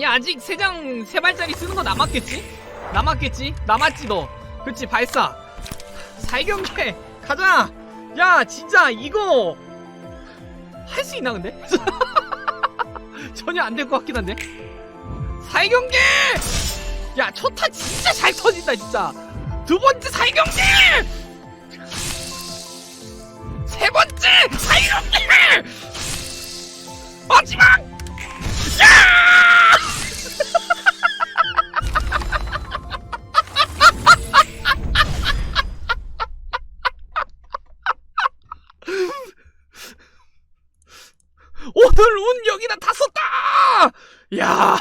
야 아직 세 장 세 발짜리 쓰는 거 남았겠지? 남았겠지? 남았지 너. 그렇지 발사. 살경계 가자. 야 진짜 이거 할 수 있나 근데? 전혀 안 될 것 같긴 한데. 살경계. 야 초타 진짜 잘 터진다 진짜. 두 번째 살경계. 세 번째 살경계. 마지막. 오늘 운 여기다 다 썼다! 야!